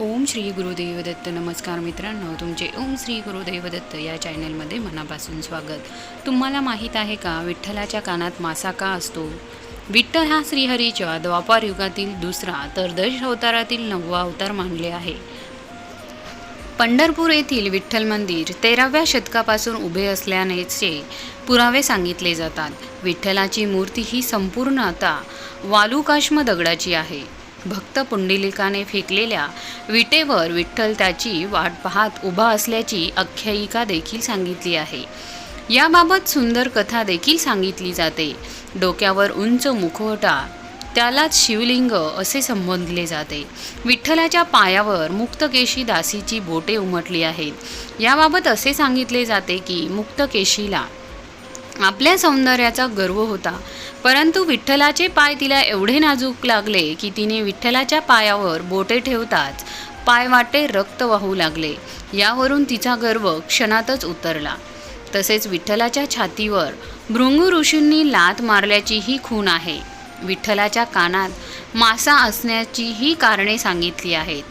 ओम श्री गुरुदेव दत्त नमस्कार मित्रांनो तुमचे ओम श्री गुरुदेव दत्त या चॅनलमध्ये मनापासून स्वागत. तुम्हाला माहीत आहे का विठ्ठलाच्या कानात मासा का असतो? विठ्ठल हा श्रीहरीच्या द्वापार युगातील दुसरा तर दश अवतारातील नववा अवतार मानले आहे. पंढरपूर येथील विठ्ठल मंदिर तेराव्या शतकापासून उभे असल्यानेचे पुरावे सांगितले जातात. विठ्ठलाची मूर्ती ही संपूर्ण आता वालुकाश्म दगडाची आहे. भक्त पुंडलिकाने फेकलेल्या विटेवर विठ्ठल त्याची वाट पाहत उभा असल्याची आख्यायिका देखील सांगितली आहे. याबाबत सुंदर कथा देखील सांगितली जाते. डोक्यावर उंच मुखवटा त्यालाच शिवलिंग असे संबोधले जाते. विठ्ठलाच्या पायावर मुक्तकेशी दासीची बोटे उमटली आहेत. याबाबत असे सांगितले जाते की मुक्तकेशीला आपल्या सौंदर्याचा गर्व होता. परंतु विठ्ठलाचे पाय तिला एवढे नाजूक लागले की तिने विठ्ठलाच्या पायावर बोटे ठेवताच पाय वाटे रक्त वाहू लागले. यावरून तिचा गर्व क्षणातच उतरला. तसेच विठ्ठलाच्या छातीवर भृंगू ऋषींनी लात मारल्याची ही खून आहे. विठ्ठलाच्या कानात मासा असण्याची ही कारणे सांगितली आहेत.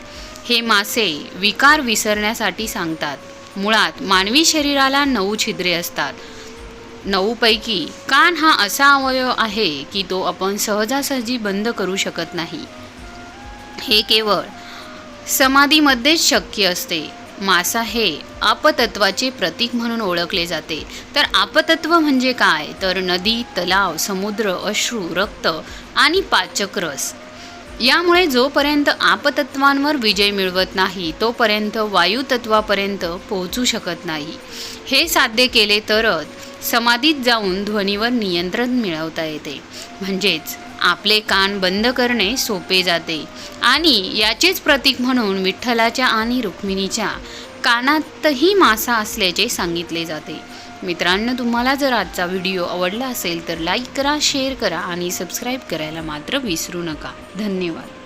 हे मासे विकार विसरण्यासाठी सांगतात. मुळात मानवी शरीराला नऊ छिद्रे असतात. नऊपैकी. कान हा असा अवयव आहे की तो आपण सहजासहजी बंद करू शकत नाही. हे केवळ समाधीमध्येच शक्य असते. मासा हे आपतत्वाचे प्रतीक म्हणून ओळखले जाते. तर आपतत्व म्हणजे काय? तर नदी तलाव समुद्र अश्रू रक्त आणि पाचक रस. यामुळे जोपर्यंत आपतत्वांवर विजय मिळवत नाही तोपर्यंत वायुतत्वापर्यंत पोहोचू शकत नाही. हे साध्य केले तरच समाधीत जाऊन ध्वनीवर नियंत्रण मिळवता येते. म्हणजेच आपले कान बंद करणे सोपे जाते आणि याचेच प्रतीक म्हणून विठ्ठलाच्या आणि रुक्मिणीच्या कानातही मासा असल्याचे सांगितले जाते. मित्रांनो तुम्हाला जर आजचा व्हिडिओ आवडला असेल तर लाईक करा शेअर करा आणि सबस्क्राईब करायला मात्र विसरू नका. धन्यवाद.